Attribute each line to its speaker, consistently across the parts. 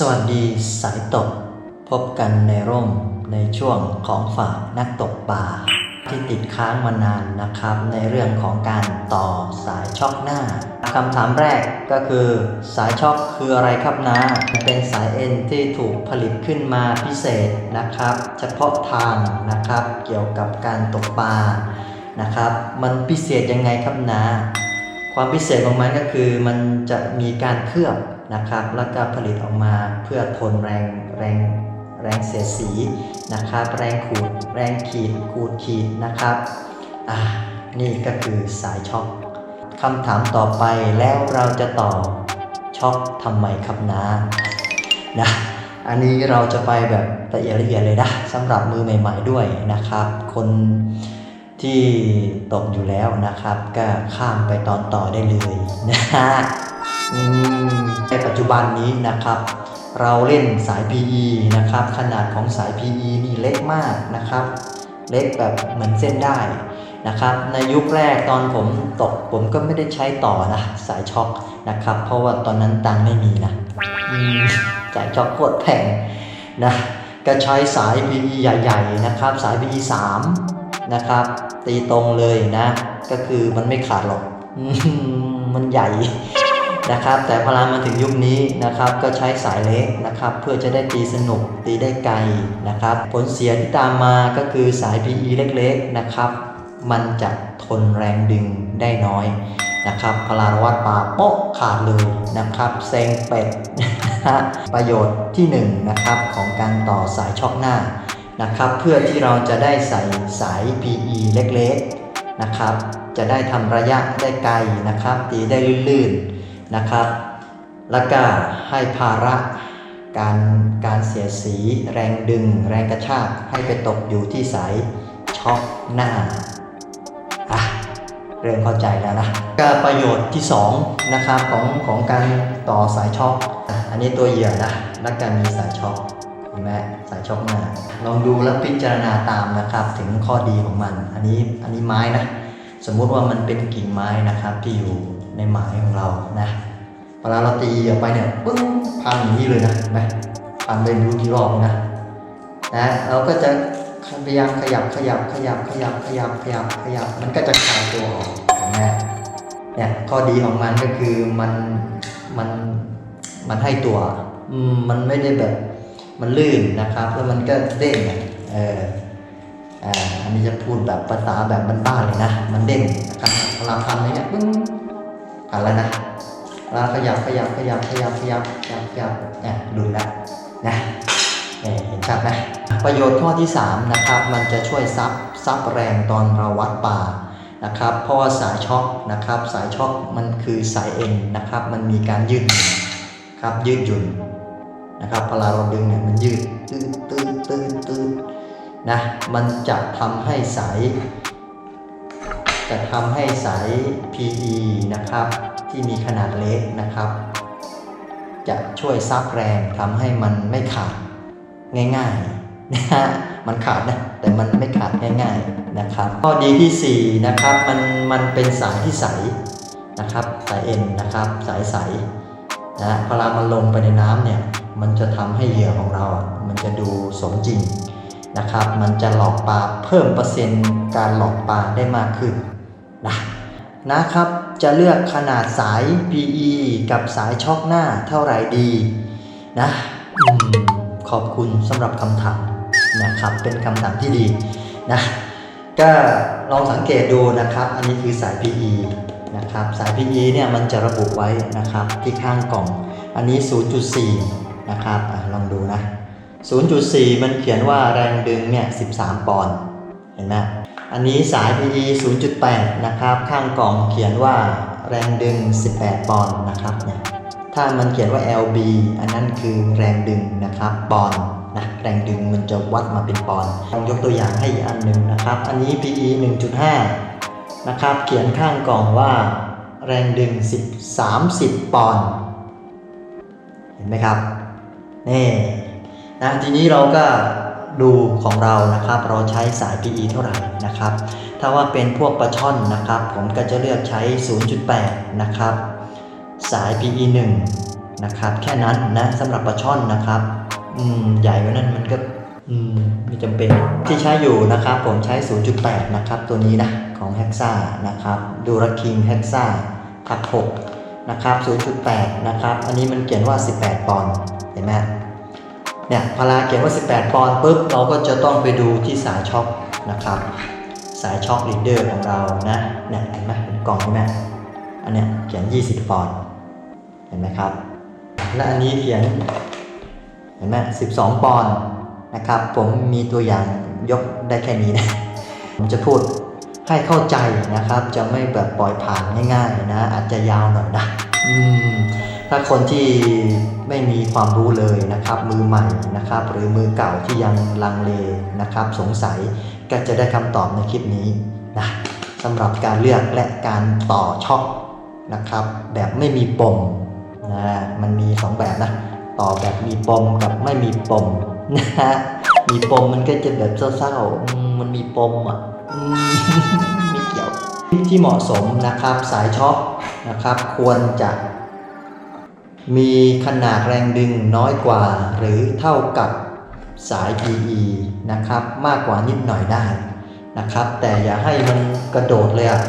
Speaker 1: สวัสดีสายตก พบกันในร่มในช่วงของฝากนักตกปลาที่ติดค้างมานานนะครับ ในเรื่องของการต่อสายช็อคหน้าคำถามแรกก็คือสายช็อคคืออะไรครับนะเป็นสายเอ็นที่ถูกผลิตขึ้นมาพิเศษนะครับ เฉพาะทางนะครับ เกี่ยวกับการตกปลานะครับ มันพิเศษยังไงครับนะความพิเศษของมันก็คือมันจะมีการเคลือบ นะครับ แล้วก็ผลิตออกมาเพื่อทนแรงแรงแรงเสียดสีนะครับ แรงขูดแรงขีดขูดขีดนะครับอ่านี่ก็คือสายช็อคคำถามต่อไปแล้วเราจะต่อช็อคทำไมครับนะนะอันนี้เราจะไปแบบละเอียดละเอียดเลยนะสำหรับมือใหม่ ๆด้วยนะครับ คนที่ตกอยู่แล้วนะครับ ก็ข้ามไปตอนต่อได้เลยนะ ในปัจจุบันนี้นะครับ เราเล่นสาย PE นะครับ ขนาดของสาย PE นี่เล็กมากนะครับ เล็กแบบเหมือนเส้นได้นะครับ ในยุคแรกตอนผมตกผมก็ไม่ได้ใช้ต่อนะสายช็อคนะครับ เพราะว่าตอนนั้นตังไม่มีนะสายช็อคโคตรแพงนะก็ใช้สาย PE ใหญ่ๆนะครับ สาย PE 3นะครับ ตีตรงเลยนะ ก็คือมันไม่ขาดหรอกมันใหญ่ นะครับ แต่พอมาถึงยุคนี้นะครับ ก็ใช้สายเล็กนะครับ เพื่อจะได้ตีสนุกตีได้ไกลนะครับ ผลเสียที่ตามมาก็คือสาย PE เล็กๆนะครับ มันจะทนแรงดึงได้น้อยนะครับพลาวัดปาโป๊ะขาดเลยนะครับเซงเป็ดประโยชน์ที่1นงนะครับของการต่อสายช็อคหน้านะครับ เพื่อที่เราจะได้ใส่สาย PE เล็กๆนะครับ จะได้ทำระยะได้ไกลนะครับ ตีได้ลื่นๆ นะครับ แล้วก็ให้ภาระการการเสียสีแรงดึง แรงกระชากให้ไปตกอยู่ที่สายช็อคหน้าอะเริ่มเข้าใจแล้วนะก็ประโยชน์ที่2นะครับของของการต่อสายช็อคอันนี้ตัวเหยื่อนะแล้วก็มีสายช็อคเห็นไหมสายช็อคหน้าลองดูแล้วพิจารณาตามนะครับ ถึงข้อดีของมัน อันนี้อันนี้ไม้นะสมมุติว่ามันเป็นกิ่งไม้นะครับที่อยู่ ในหมายของเรานะเวลาเราตีออกไปเนี่ยปึ้งพังอย่างนี้เลยนะเห็นไหมพังไปรู้กี่รอบนะนะเราก็จะพยายามขยับขยับขยับขยับขยับขยับขยับ มันก็จะคลายตัวออกเห็นไหมเนี่ยข้อดีของมันก็คือมันมันมันให้ตัว มันไม่ได้แบบมันลื่นนะครับ แล้วมันก็เด้งอะเอออ่าอันนี้จะพูดแบบภาษาแบบบ้านๆเลยนะ มันเด้งนะครับเวลาทำอะไรเงี้ยปึ้ง ผ่าแล้วนะเวลาขยับขยับขยับขยับขยับขยับขยับเนี่ยดแล้วนะนี่ยเห็นชัดไหมประโยชน์ข้อที่3นะครับมันจะช่วยซับซับแรงตอนเราวัดป่านะครับ เพราะว่าสายช็อคนะครับ สายช็อคมันคือสายเอ็นนะครับ มันมีการยืดครับยืดหยุ่นนะครับเวลาเราดึงเนี่ยมันยืดตื้นตื้นตื้นตื้นนะมันจะทำให้สาย จะทำให้สาย PE นะครับ ที่มีขนาดเล็กนะครับ จะช่วยซับแรงทำให้มันไม่ขาดง่ายๆนะฮะมันขาดนะแต่มันไม่ขาดง่ายๆนะครับข้อดีที่4นะครับมันมันเป็นสายที่ใสนะครับสายเอ็นนะครับสายใสนะเวลามันลงไปในน้ำเนี่ยมันจะทำให้เหยื่อของเราอะมันจะดูสมจริงนะครับ มันจะหลอกปลาเพิ่มเปอร์เซ็นต์การหลอกปลาได้มากขึ้น นะครับ จะเลือกขนาดสาย PE กับสายช็อคหน้าเท่าไหร่ดีนะอขอบคุณสำหรับคำถามนะครับ เป็นคำถามที่ดีนะก็ลองสังเกตดูนะครับ อันนี้คือสาย PE นะครับสาย PE เนี่ยมันจะระบุไว้นะครับที่ข้างกล่อง อันนี้ 0.4 นะครับอลองดูนะ 0.4 มันเขียนว่าแรงดึงเนี่ย 13 ปอนด์ เห็นไหม อันนี้สาย PE 0.8 นะครับ ข้างกล่องเขียนว่าแรงดึง 18 ปอนด์นะครับเนี่ยถ้ามันเขียนว่า LB อันนั้นคือแรงดึงนะครับ ปอนด์นะแรงดึงมันจะวัดมาเป็นปอนด์ลองยกตัวอย่างให้อีกอันหนึ่งนะครับ อันนี้ PE 1.5 นะครับ เขียนข้างกล่องว่า แรงดึง 10 30 ปอนด์เห็นไหมครับนี่นะทีนี้เราก็ ดูของเรานะครับ เราใช้สาย PE เท่าไหร่นะครับ ถ้าว่าเป็นพวกปลาช่อนนะครับ ผมก็จะเลือกใช้ 0.8 นะครับ สาย PE 1 นะครับ แค่นั้นนะสำหรับปลาช่อนนะครับ อืม ใหญ่กว่านั้นมันก็ อืม ไม่จำเป็นที่ใช้อยู่นะครับ ผมใช้ 0.8 นะครับ ตัวนี้นะของ h e x a นะครับ ดูราคิง h e x a ทับ6นะครับ 0.8 นะครับ อันนี้มันเขียนว่า 18 ปอนด์เห็นไหม เนี่ยพอลาเขียนว่า 18 ปอนด์ปุ๊บเราก็จะต้องไปดูที่สายช็อคนะครับ สายช็อคลีดเดอร์ของเรานะเนี่ยเห็นไหมเป็นกล่องใช่ไหมอันเนี้ยเขียน 20 ปอนด์เห็นไหมครับ และอันนี้เขียนเห็นไหม12 ปอนด์นะครับ ผมมีตัวอย่างยกได้แค่นี้นะผมจะพูดให้เข้าใจนะครับ จะไม่แบบปล่อยผ่านง่ายๆนะ อาจจะยาวหน่อยนะอืมถ้าคนที่ ไม่มีความรู้เลยนะครับมือใหม่นะครับ หรือมือเก่าที่ยังลังเลนะครับ สงสัยก็จะได้คำตอบในคลิปนี้นะสำหรับการเลือกและการต่อช็อคนะครับ แบบไม่มีปมนะมันมีสองแบบนะต่อแบบมีปมกับไม่มีปมนะฮะมีปมมันก็จะแบบเศร้าๆอืมมันมีปมอะมไม่เกี่ยวที่เหมาะสมนะครับสายช็อคนะครับ ควรจะ มีขนาดแรงดึงน้อยกว่าหรือเท่ากับสาย PE นะครับ มากกว่านิดหน่อยได้นะครับ แต่อย่าให้มันกระโดดเลยอะ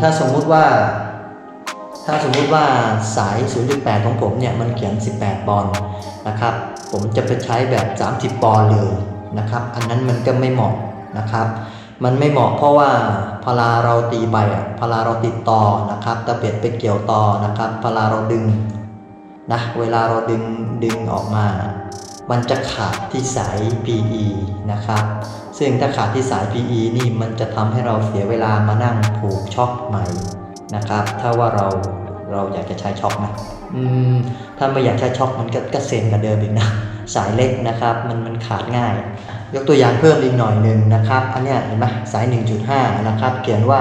Speaker 1: ถ้าสมมุติว่า ถ้าสมมุติว่าสาย 0.8 ของผมเนี่ยมันเขียน 18 ปอนด์นะครับ ผมจะไปใช้แบบ 30 ปอนด์เลยนะครับ อันนั้นมันก็ไม่เหมาะนะครับ มันไม่เหมาะเพราะว่าพลาเราตีไปอะพลาเราติดต่อนะครับตะเบียดไปเกี่ยวต่อนะครับพลาเราดึงนะเวลาเราดึงดึงออกมา มันจะขาดที่สาย PE นะครับ ซึ่งถ้าขาดที่สาย PE นี่มันจะทำให้เราเสียเวลามานั่งผูกช็อคใหม่นะครับ ถ้าว่าเราเราอยากจะใช้ช็อคนะอืมถ้าไม่อยากใช้ช็อคมันก็กเซ็นกับเดิมอีกนะสายเล็กนะครับ มันมันขาดง่าย ยกตัวอย่างเพิ่มอีกหน่อยหนึ่งนะครับ อันนี้เห็นไหมสาย 1.5 นะครับ เขียนว่า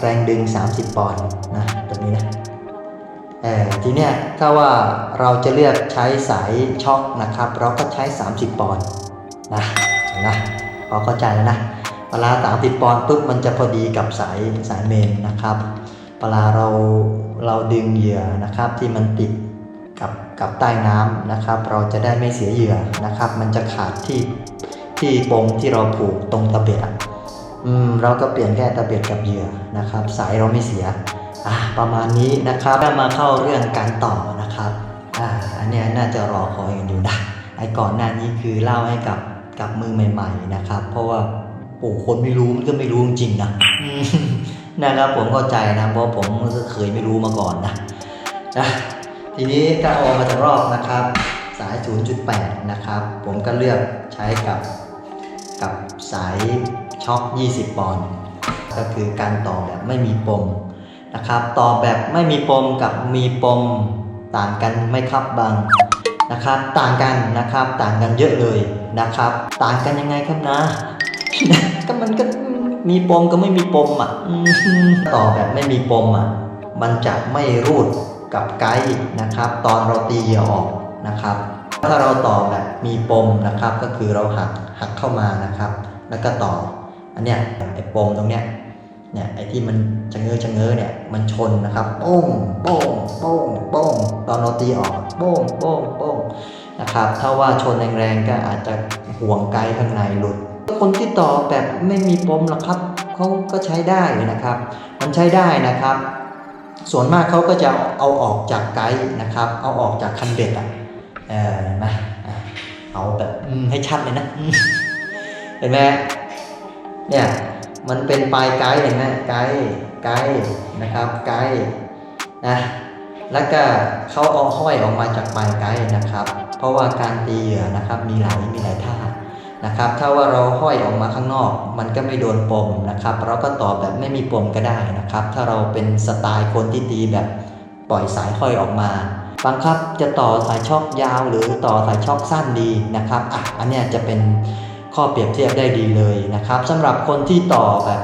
Speaker 1: แรงดึง 30 ปอนด์นะตัวนี้นะทีเนี้ยถ้าว่าเราจะเลือกใช้สายช็อคนะครับ เราก็ใช้ 30 ปอนด์นะเห็นไหมพอเข้าใจแล้วนะเวลา30 ปอนด์ปุ๊บมันจะพอดีกับสายสายเมนนะครับเวลาเราเราดึงเหยื่อนะครับที่มันติดกับกับใต้น้ำนะครับ เราจะได้ไม่เสียเหยื่อนะครับ มันจะขาดที่ ที่ปมที่เราผูกตรงตะเบ็ดอะอืมเราก็เปลี่ยนแค่ตะเบ็ดกับเหยื่อนะครับ สายเราไม่เสียอะประมาณนี้นะครับแล้วมาเข้าเรื่องการต่อนะครับอ่าอันนี้น่าจะรอคอยกันอยู่นะไอ้ก่อนหน้านี้คือเล่าให้กับกับมือใหม่ ๆนะครับ เพราะว่าโอ้คนไม่รู้มันก็ไม่รู้จริงนะนะครับผมเข้าใจนะเพราะผมก็เคยไม่รู้มาก่อนนะนะทีนี้ถ้าอออกมาจากรอบนะครับ สาย 0.8 นะครับ ผมก็เลือกใช้กับ กับสายช็อค 20 ปอนด์ก็คือการต่อแบบไม่มีปมนะครับ ต่อแบบไม่มีปมกับมีปมต่างกันไหม่ครับบางนะครับ ต่างกันนะครับต่างกันเยอะเลยนะครับ ต่างกันยังไงครับนะ ก็มันก็มีปมก็ไม่มีปมอะต่อแบบไม่มีปมอะมันจะไม่รูดกับไกด์นะครับ ตอนเราตีเหยื่อออกนะครับ ถ้าเราต่อแบบมีปมนะครับ ก็คือเราหักหักเข้ามานะครับ แล้วก็ต่อ อันเนี้ยไอ้ปมตรงเนี้ยเนี่ยไอ้ที่มันชะเง้อชะเง้อเนี่ยมันชนนะครับโป้งโป้งโป้งโป้งตอนเราตีออกโป้งโป้งโป้งนะครับถ้าว่าชนแรงๆก็อาจจะห่วงไกด์ข้างในหลุด คนที่ต่อแบบไม่มีปมหรอกครับเขาก็ใช้ได้นะครับ มันใช้ได้นะครับ ส่วนมากเขาก็จะเอาออกจากไกด์นะครับ เอาออกจากคันเบ็ดอะ เออเห็นไหมอะเอาแบบให้ชัดเลยนะ เห็นไหมเนี่ยมันเป็นปลายไกด์เห็นไหมไกด์ไกด์นะครับไกด์นะแล้วก็เขาเอาห้อยออกมาจากปลายไกด์นะครับ เพราะว่าการตีเหยื่อนะครับมีหลายมีหลายท่านะครับ ถ้าว่าเราห้อยออกมาข้างนอก มันก็ไม่โดนปมนะครับ เราก็ต่อแบบไม่มีปมก็ได้นะครับ ถ้าเราเป็นสไตล์คนที่ตีแบบปล่อยสายห้อยออกมา บังคับจะต่อสายช็อคยาวหรือต่อสายช็อคสั้นดีนะครับอะอันเนี้ยจะเป็นข้อเปรียบเทียบได้ดีเลยนะครับสำหรับคนที่ต่อแบบ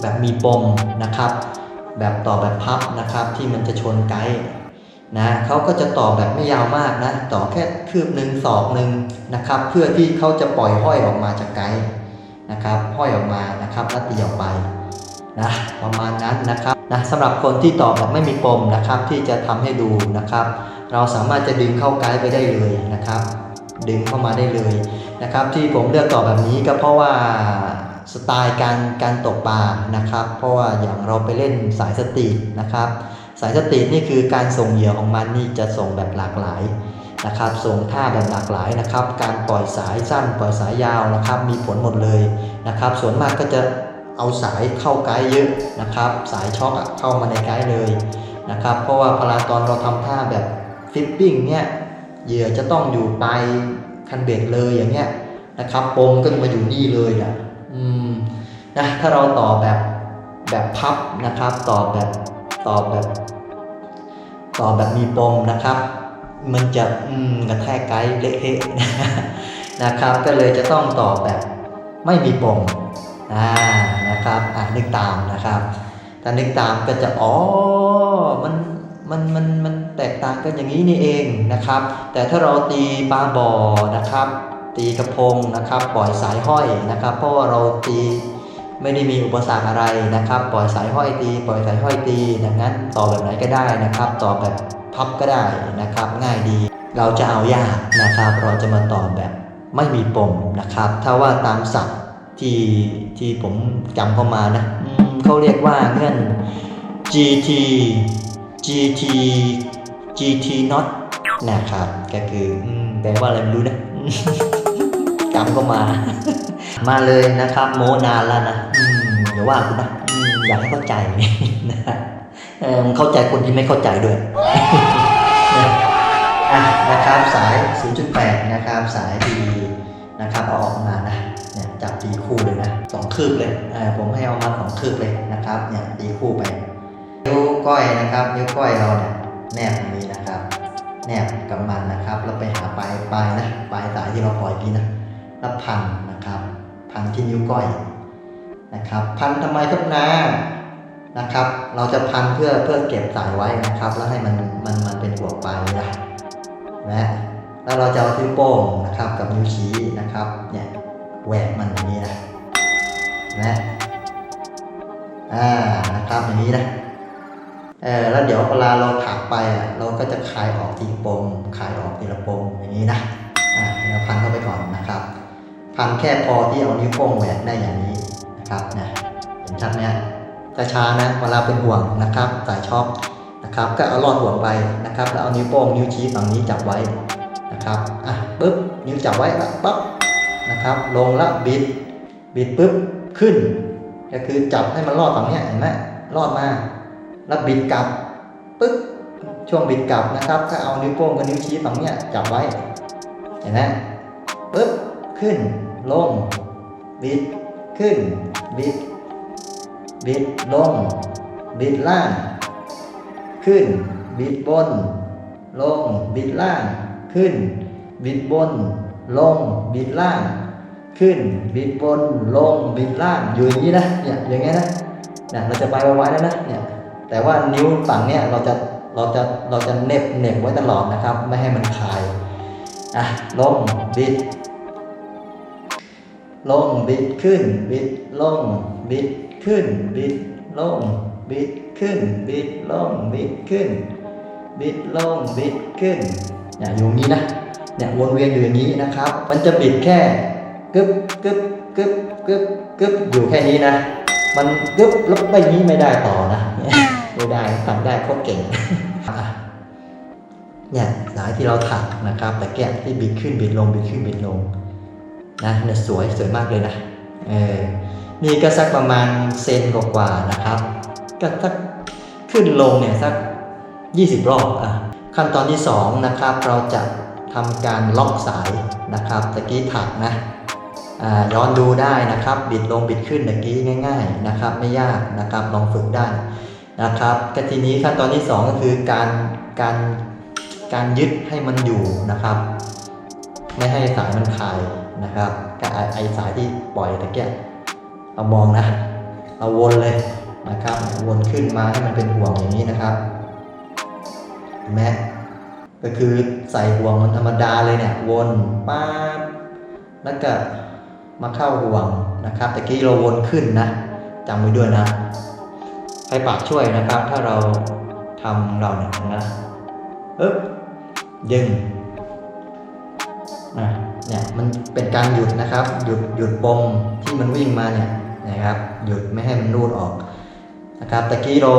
Speaker 1: แบบมีปมนะครับ แบบต่อแบบพับนะครับที่มันจะชนไกด์นะเขาก็จะต่อแบบไม่ยาวมากนะต่อแค่คืบหนึ่งศอกหนึ่งนะครับ เพื่อที่เขาจะปล่อยห้อยออกมาจากไกด์นะครับห้อยออกมานะครับแล้วตีออกไปนะประมาณนั้นนะครับ นะสำหรับคนที่ตอบแบบไม่มีปมนะครับที่จะทำให้ดูนะครับ เราสามารถจะดึงเข้าไกด์ไปได้เลยนะครับ ดึงเข้ามาได้เลยนะครับ ที่ผมเลือกตอบแบบนี้ก็เพราะว่าสไตล์การการตกปลานะครับ เพราะว่าอย่างเราไปเล่นสายสตรีทนะครับ สายสตรีทนี่คือการส่งเหยื่อของมันนี่จะส่งแบบหลากหลายนะครับส่งท่าแบบหลากหลายนะครับ การปล่อยสายสั้นปล่อยสายยาวนะครับ มีผลหมดเลยนะครับ ส่วนมากก็จะ เอาสายเข้าไกด์เยอะนะครับ สายช็อคเข้ามาในไกด์เลยนะครับ เพราะว่าพลาตอนเราทำท่าแบบฟิปปิ้งเนี่ยเหยื่อจะต้องอยู่ปลายคันเบ็ดเลยอย่างเงี้ยนะครับปมก็มาอยู่นี่เลยอะอืมนะถ้าเราต่อแบบแบบพับนะครับ ต่อแบบต่อแบบ ต่อแบบมีปมนะครับ มันจะอืมกระแทกไกด์เละเทะนะครับ ก็เลยจะต้องต่อแบบไม่มีปม อ่านะครับอ่านึกตามนะครับถ้านึกตามก็จะอ๋อมันมันมันมันแตกต่างกันอย่างนี้นี่เองนะครับ แต่ถ้าเราตีปลาบ่อนะครับ ตีกระพงนะครับ ปล่อยสายห้อยนะครับ เพราะว่าเราตีไม่ได้มีอุปสรรคอะไรนะครับ ปล่อยสายห้อยตี ปล่อยสายห้อยตีดังนั้นต่อแบบไหนก็ได้นะครับ ต่อแบบพับก็ได้นะครับ ง่ายดี เราจะเอายากนะครับ เราจะมาต่อแบบไม่มีปมนะครับ ถ้าว่าตามศัพท์ ที่ที่ผมจำเข้ามานะเขาเรียกว่าเงื่อน GT GT GT not นะครับ ก็คือแปลว่าอะไรไม่รู้นะจำก็มา มาเลยนะครับโมนานแล้วนะอืมเดี๋ยวว่าคุณนะอยากให้เข้าใจนะเออมันเข้าใจคนที่ไม่เข้าใจด้วยนะครับสาย 0.8 นะครับสายดีนะครับเอาออกมานะเนี่ยจับ ตีคู่เลยนะสองคืบเลยเผมให้เอามาสองคืบเลยนะครับเนี่ยตีคู่ไปนิ้วก้อยนะครับ นิ้วก้อยเราเนี่ยแนบตรงนี้นะครับ แนบกับมันนะครับแล้วไปหาปลายปลายนะปลายสายที่เราปล่อยพี่นะแล้วพันนะครับ พันที่นิ้วก้อยนะครับ พันทำไมครับนานะครับ เราจะพันเพื่อเพื่อเก็บสายไว้นะครับ แล้วให้มันมันมันเป็นหัวปลายนะนะแล้วเราจะเอานิ้วโป้งนะครับกับนิ้วชี้นะครับเนี่ย แหวกมันอย่างนี้นะนะอ่านะครับอย่างนี้นะเออแล้วเดี๋ยวเวลาเราถักไปอะเราก็จะคลายออกทีละปมคลายออกทีละปมอย่างนี้นะอ่าเดี๋ยวพันเข้าไปก่อนนะครับ พันแค่พอที่เอานิ้วโป้งแหวกได้อย่างนี้นะครับนะเห็นชัดไหมฮะจะช้านะเวลาเป็นห่วงนะครับสายช็อคนะครับก็เอาลอดห่วงไปนะครับ แล้วเอานิ้วโป้งนิ้วชี้ฝั่งนี้จับไว้นะครับอะปึ๊บนิ้วจับไว้ปั๊บ นะครับ ลงแล้วบิด บิดปึ๊บขึ้น ก็คือจับให้มันรอดฝั่งนี้เห็นไหมรอดมา แล้วบิดกลับปึ๊บช่วงบิดกลับนะครับถ้าเอานิ้วโป้งกับนิ้วชี้ฝั่งนี้จับไว้ เห็นไหมปึ๊บขึ้น ลง บิดขึ้น บิด บิดลง บิดล่าง ขึ้น บิดบน ลง บิดล่าง ขึ้น บิดบน ลงบิดล่าง ขึ้นบิดบนลงบิดล่างอยู่อย่างนี้นะเนี่ยอย่างเงี้ยนะเนี่ยเราจะไปไวๆแล้วนะเนี่ยแต่ว่านิ้วฝั่งเนี่ยเราจะเราจะเราจะเน็บเน็บไว้ตลอดนะครับ ไม่ให้มันคลายอะลงบิดลงบิดขึ้นบิดลงบิดขึ้นบิดลงบิดขึ้นบิดลงบิดขึ้น บิดลงบิดขึ้นเนี่ยอยู่อย่างนี้นะ เนี่ยวนเวียนอยู่อย่างนี้นะครับ มันจะบิดแค่กึบกึบกึบกึบกึบอยู่แค่นี้นะ มันกึบแล้วไปนี้ไม่ได้ต่อนะไม่ได้ทำได้โคตรเก่งอะเนี่ยสายที่เราถักนะครับ แต่แกะที่บิดขึ้นบิดลงบิดขึ้นบิดลงนะเนี่ยสวยสวยมากเลยนะเออนี่ก็สักประมาณเซนกว่าๆนะครับ ก็สักขึ้นลงเนี่ยสัก 20 รอบอะขั้นตอนที่ 2 นะครับ เราจะ ทำการล็อกสายนะครับตะกี้ถักนะย้อนดูได้นะครับ บิดลงบิดขึ้นตะกี้ง่าย ๆนะครับ ไม่ยากนะครับลองฝึกได้นะครับก็ทีนี้ขั้นตอนที่ 2 ก็คือการการการยึดให้มันอยู่นะครับ ไม่ให้สายมันคลายนะครับกับไอสายที่ปล่อยตะเกียบเรามองนะเราวนเลยนะครับ วนขึ้นมาให้มันเป็นห่วงอย่างนี้นะครับเห็นไหม ก็คือใส่ห่วงมันธรรมดาเลยเนี่ย วนป๊าบแล้วก็มาเข้าห่วงนะครับแตะกี้เราวนขึ้นนะจำไว้ด้วยนะไฟปากช่วยนะครับ ถ้าเราทำเราเนี่ยนะอึ๊บดึงอะเนี่ยมันเป็นการหยุดนะครับ หยุดหยุดปมที่มันวิ่งมาเนี่ยนะครับ หยุดไม่ให้มันรูดออกนะครับตะกี้เรา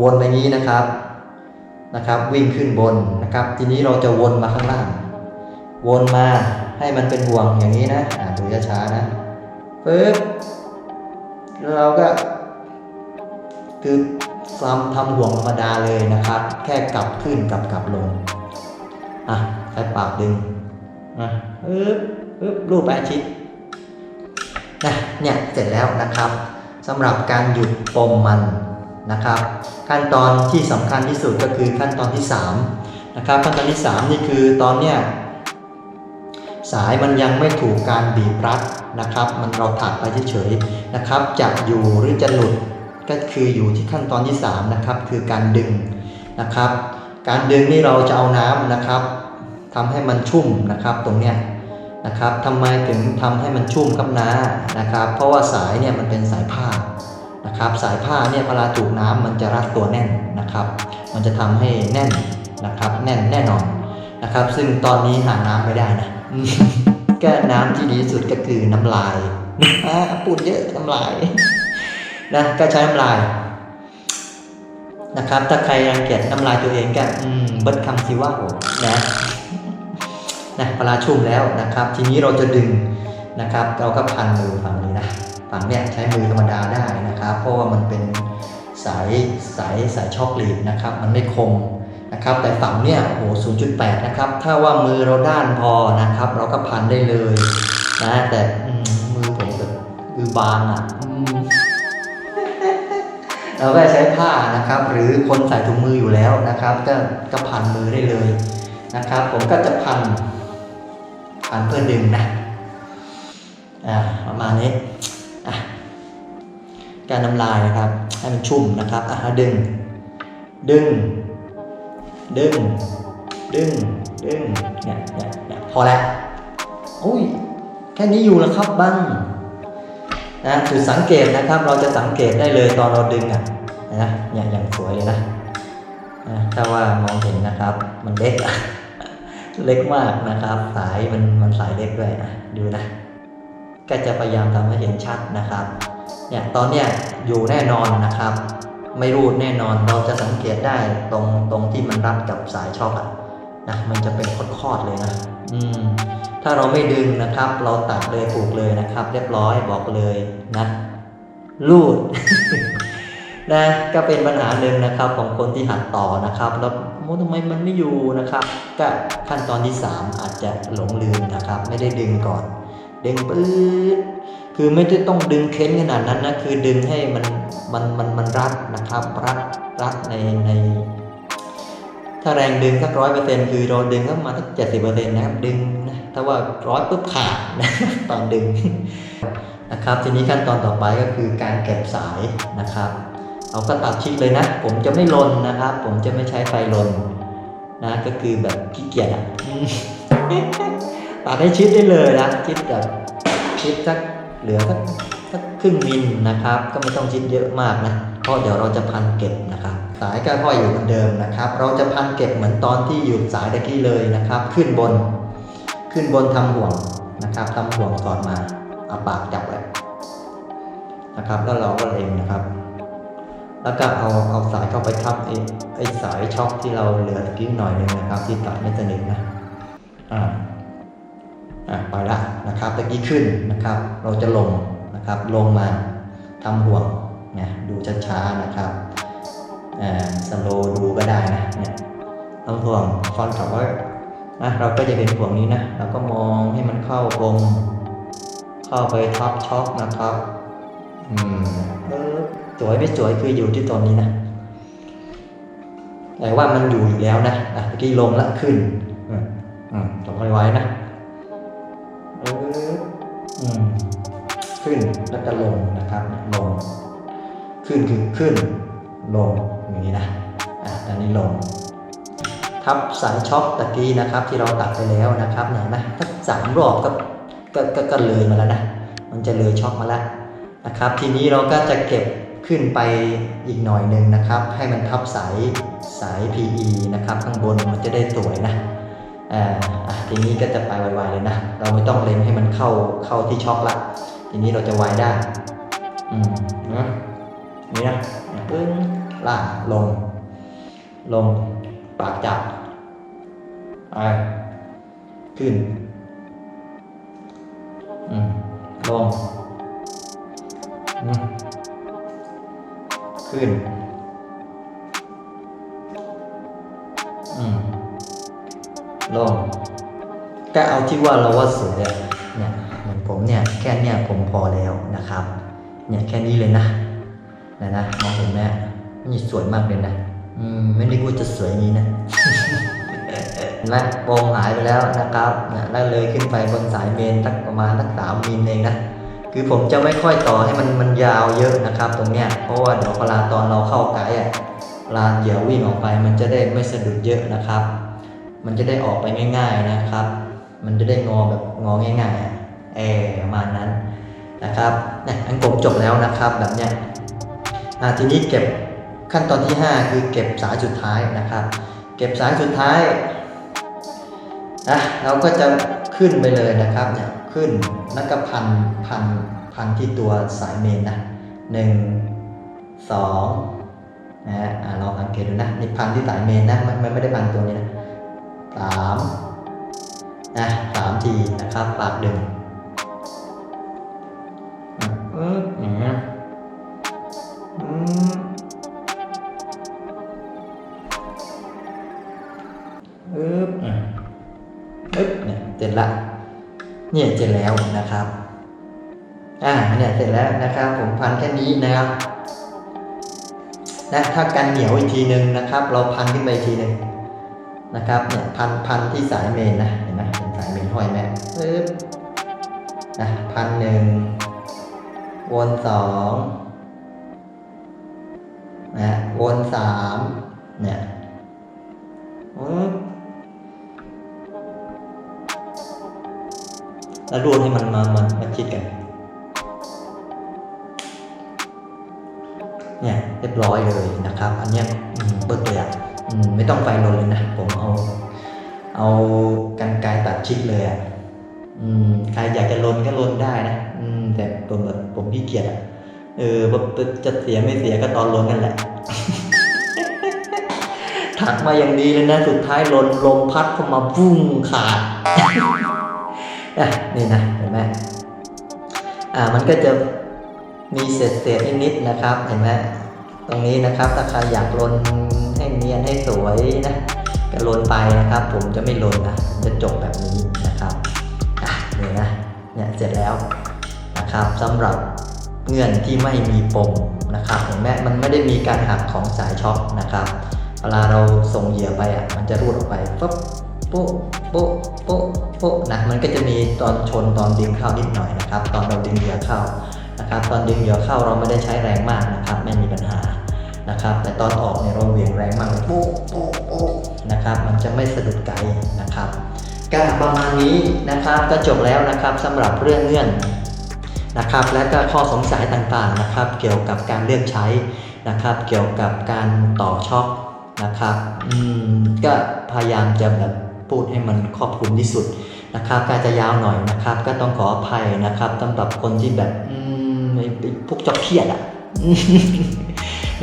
Speaker 1: วนไปงี้นะครับ นะครับ วิ่งขึ้นบนนะครับ ทีนี้เราจะวนมาข้างล่าง วนมาให้มันเป็นห่วงอย่างนี้นะอ่าดูช้าๆนะปึ๊บแล้วเราก็คือทำทำห่วงธรรมดาเลยนะครับ แค่กลับขึ้นกลับกลับลงอะใช้ปากดึงนะอึ๊บอึ๊บรูปแปชิดนะเนี่ยเสร็จแล้วนะครับสำหรับการหยุดปมมัน นะครับ ขั้นตอนที่สำคัญที่สุดก็คือขั้นตอนที่3นะครับขั้นตอนที่ 3 นี่คือตอนเนี้ยสายมันยังไม่ถูกการบีบรัดนะครับ มันเราถักไปเฉยๆนะครับจะอยู่หรือจะหลุดก็คืออยู่ที่ขั้นตอนที่3นะครับคือการดึงนะครับ การดึงนี่เราจะเอาน้ำนะครับทำให้มันชุ่มนะครับตรงเนี้ยนะครับทำไมถึงทำให้มันชุ่มครับนะนะครับ เพราะว่าสายเนี่ยมันเป็นสายผ้า นะครับ สายผ้าเนี่ยเวลาถูกน้ำมันจะรัดตัวแน่นนะครับ มันจะทำให้แน่นนะครับ แน่นแน่นอนนะครับ ซึ่งตอนนี้หาน้ำไม่ได้นะก็น้ำที่ดีสุดก็คือน้ำลายอ่าพูดเยอะน้ำลายนะก็ใช้น้ำลายนะครับ ถ้าใครรังเกียจน้ำลายตัวเองก็เบิดคำสิว่าโอ้นะนะปลาชุ่มแล้วนะครับ ทีนี้เราจะดึงนะครับ เราก็พันมือฝั่งนี้นะ ฝั่งเนี้ยใช้มือธรรมดาได้นะครับ เพราะว่ามันเป็นสายสายสายช็อกลีดนะครับ มันไม่คมนะครับ แต่ฝั่งเนี้ยโอ้โห0.8นะครับ ถ้าว่ามือเราด้านพอนะครับ เราก็พันได้เลยนะแต่มือผมแบบคือบางอะเราก็ใช้ผ้านะครับ หรือคนใส่ถุงมืออยู่แล้วนะครับ ก็ก็พันมือได้เลยนะครับ ผมก็จะพันพันเพื่อดึงนะอ่าประมาณนี้ การน้ำลายนะครับ ให้มันชุ่มนะครับอะดึง ดึง ดึง ดึง ดึง เนี่ยเนี่ยเนี่ยพอแล้วอุ้ย แค่นี้อยู่แล้วครับบ้างนะจุดสังเกตนะครับ เราจะสังเกตได้เลยตอนเราดึงอะนะอย่างอย่างสวยเลยนะนะถ้าว่ามองเห็นนะครับ มันเล็กอะเล็กมากนะครับ สายมันมันสายเล็กด้วยอะดูนะ ก็จะพยายามทำให้เห็นชัดนะครับ เนี่ยตอนเนี้ยอยู่แน่นอนนะครับ ไม่รูดแน่นอนเราจะสังเกตได้ตรงตรงที่มันรัดกับสายช็อคอะนะมันจะเป็นคอดๆเลยนะอืมถ้าเราไม่ดึงนะครับ เราตัดเลยผูกเลยนะครับ เรียบร้อยบอกเลยนะรูดนะก็เป็นปัญหาหนึ่งนะครับของคนที่หัดต่อนะครับ แล้วโอ้ทำไมมันไม่อยู่นะครับ ก็ขั้นตอนที่ 3 อาจจะหลงลืมนะครับ ไม่ได้ดึงก่อน ดึงปื๊ด คือไม่ได้ต้องดึงเค้นขนาดนั้นนะคือดึงให้มันมันมันมันรัดนะครับรัดรัดในในถ้าแรงดึงสักร้อยเปอร์เซ็นต์คือเราดึงสักประมาสักเจ็ดสิบเปอร์เซ็นต์นะครับดึงนะถ้าว่าร้อยปุ๊บขาดนะตอนดึงนะครับ ทีนี้ขั้นตอนต่อไปก็คือการเก็บสายนะครับเราก็ตัดชิดเลยนะ ผมจะไม่ลนนะครับ ผมจะไม่ใช้ไฟลนนะก็คือแบบขี้เกียจอะตัดให้ชิดได้เลยนะชิดแบบชิดสัก เหลือสักสักครึ่งมิลนะครับ ก็ไม่ต้องชิดเยอะมากนะ เพราะเดี๋ยวเราจะพันเก็บนะครับ สายก็ห้อยอยู่เหมือนเดิมนะครับ เราจะพันเก็บเหมือนตอนที่หยุดสายตะกี้เลยนะครับ ขึ้นบน ขึ้นบนทำห่วงนะครับทำห่วงก่อนมาเอาปากจับไว้นะครับ แล้วเราก็เล็งนะครับ แล้วก็เอาเอาสายเข้าไปทับไอ้ไอ้สายช็อคที่เราเหลือตะกี้หน่อยหนึงนะครับ ที่ตัดไม่สนิทนะอ่า ไปละนะครับตะกี้ขึ้นนะครับ เราจะลงนะครับ ลงมาทำห่วงนะดูช้าๆนะครับอ่าสโลดูก็ได้นะเนี่ยทำห่วงฟอนขับไว้นะเราก็จะเห็นห่วงนี้นะเราก็มองให้มันเข้ากลมเข้าไปทับช็อคนะครับอืมสวยไม่สวยคืออยู่ที่ตอนนี้นะแต่ว่ามันอยู่อยู่แล้วนะอะเมื่อกี้ลงละขึ้นอืมอืมจบไว้นะ ขึ้นแล้วก็ลงนะครับลง ขึ้นคือขึ้น ลงอย่างนี้นะอะตอนนี้ลง ทับสายช็อคตะกี้นะครับ ที่เราตัดไปแล้วนะครับเนี่ยนะถ้าสามรอบก็ก็ก็ก็เลยมาแล้วนะมันจะเลยช็อคมาแล้วนะครับ ทีนี้เราก็จะเก็บขึ้นไปอีกหน่อยหนึ่งนะครับ ให้มันทับสายสาย PE นะครับ ข้างบนมันจะได้สวยนะ อ่าอะทีนี้ก็จะไปไวๆเลยนะ เราไม่ต้องเล็งให้มันเข้าเข้าที่ช็อคละ ทีนี้เราจะไวได้ อืมนะนี่นะปึ้งล่างลง ลง ปากจับไปขึ้น อืมลงอืมขึ้น อืม ลงก็เอาที่ว่าเราว่าสวยเนี่ยเหมือนผมเนี่ยแค่เนี่ยผมพอแล้วนะครับ เนี่ยแค่นี้เลยนะนะนะมองเห็นไหมนี่สวยมากเลยนะอืมไม่ได้ว่าจะสวยนี้นะเห็นไหมโปมหายไปแล้วนะครับเนี่ยแล้วเลยขึ้นไปบนสายเมนสักประมาณสักสามมิลเองนะคือผมจะไม่ค่อยต่อให้มันมันยาวเยอะนะครับ ตรงเนี้ยเพราะว่าเดี๋ยวเวลาตอนเราเข้าไกด์อะลาเหยื่อวิ่งออกไปมันจะได้ไม่สะดุดเยอะนะครับ มันจะได้ออกไปง่ายๆนะครับ มันจะได้งอแบบงอง่ายๆอะเออประมาณนั้นนะครับเนี่ยอันผมจบแล้วนะครับแบบเนี้ยทีนี้เก็บขั้นตอนที่ 5 คือเก็บสายสุดท้ายนะครับ เก็บสายสุดท้ายนะเราก็จะขึ้นไปเลยนะครับเนี่ยขึ้นแล้วก็พันพันพันที่ตัวสายเมนนะหนึ่งสองนะฮะลองสังเกตดูนะนี่พันที่สายเมนนะมันไม่ได้พันตัวนี้นะ สามนะสามทีนะครับ ปากดึงอืมอืมอืมอืมอึ๊บอะอึ๊บเนี่ยเสร็จละเนี่ยเสร็จแล้วนะครับ อ่าเนี่ยเสร็จแล้วนะครับ ผมพันแค่นี้นะครับนะถ้ากันเหนียวอีกทีหนึ่งนะครับ เราพันขึ้นไปอีกทีหนึ่ง นะครับเนี่ยพันพันที่สายเมนนะเห็นไหมเป็นสายเมนห้อยแม่ปึ๊บนะพันหนึ่งวนสองนะวนสามเนี่ยปึ๊บแล้วรวนให้มันมามามาชิดกัน เนี่ยเรียบร้อยเลยนะครับ อันเนี้ยอืมเปิดตัวอย่างอืม ไม่ต้องไฟลนเลยนะ ผมเอา เอากันไกตัดชิดเลยอะอืมใครอยากจะลนก็ลนได้นะ อืม แต่ผมแบบผมขี้เกียจอะเออจะเสียไม่เสียก็ตอนลนกันแหละถักมาอย่างดีเลยนะ สุดท้ายลนลมพัดเข้ามาบุ้งขาดอะนี่นะเห็นไหมอ่า มันก็จะมีเศษเศษนิดๆนะครับ เห็นไหม ตรงนี้นะครับถ้าใครอยากลนให้เนียนให้สวยนะก็ลนไปนะครับ ผมจะไม่ลนนะผมจะจบแบบนี้นะครับอะนี่นะเนี่ยเสร็จแล้วนะครับสำหรับเงื่อนที่ไม่มีปมนะครับเห็นไหมมันไม่ได้มีการหักของสายช็อคนะครับเวลาเราส่งเหยื่อไปอะมันจะรูดออกไปปุ๊บปุ๊บปุ๊บปุ๊บปุ๊บนะมันก็จะมีตอนชนตอนดึงเข้านิดหน่อยนะครับ ตอนเราดึงเหยื่อเข้านะครับ ตอนดึงเหยื่อเข้าเราไม่ได้ใช้แรงมากนะครับ ไม่มีปัญหา นะครับ แต่ตอนออกเนี่ยเราเหวี่ยงแรงมากเลยปุ๊บปุ๊บปุ๊บนะครับ มันจะไม่สะดุดไกนะครับก็ประมาณนี้นะครับก็จบแล้วนะครับสำหรับเรื่องเงื่อนนะครับ และก็ข้อสงสัยต่างๆนะครับ เกี่ยวกับการเลือกใช้นะครับ เกี่ยวกับการต่อช็อคนะครับอืมก็พยายามจะแบบพูดให้มันครอบคลุมที่สุดนะครับการจะยาวหน่อยนะครับ ก็ต้องขออภัยนะครับสำหรับคนที่แบบอืมไอ้ไอ้พวกจอบเครียดอะ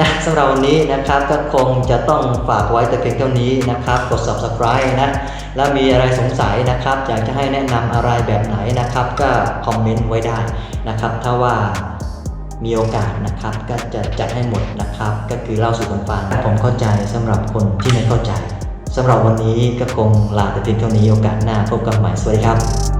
Speaker 1: นะสำหรับวันนี้นะครับก็คงจะต้องฝากไว้แต่เพียงเท่านี้นะครับ กด subscribe นะ แล้วมีอะไรสงสัยนะครับ อยากจะให้แนะนำอะไรแบบไหนนะครับ ก็คอมเมนต์ไว้ได้นะครับ ถ้าว่ามีโอกาสนะครับ ก็จะจัดให้หมดนะครับ ก็คือเล่าสู่กันฟังผมเข้าใจสำหรับคนที่ไม่เข้าใจสำหรับวันนี้ก็คงลาแต่เพียงเท่านี้โอกาสหน้าพบกันใหม่สวัสดีครับ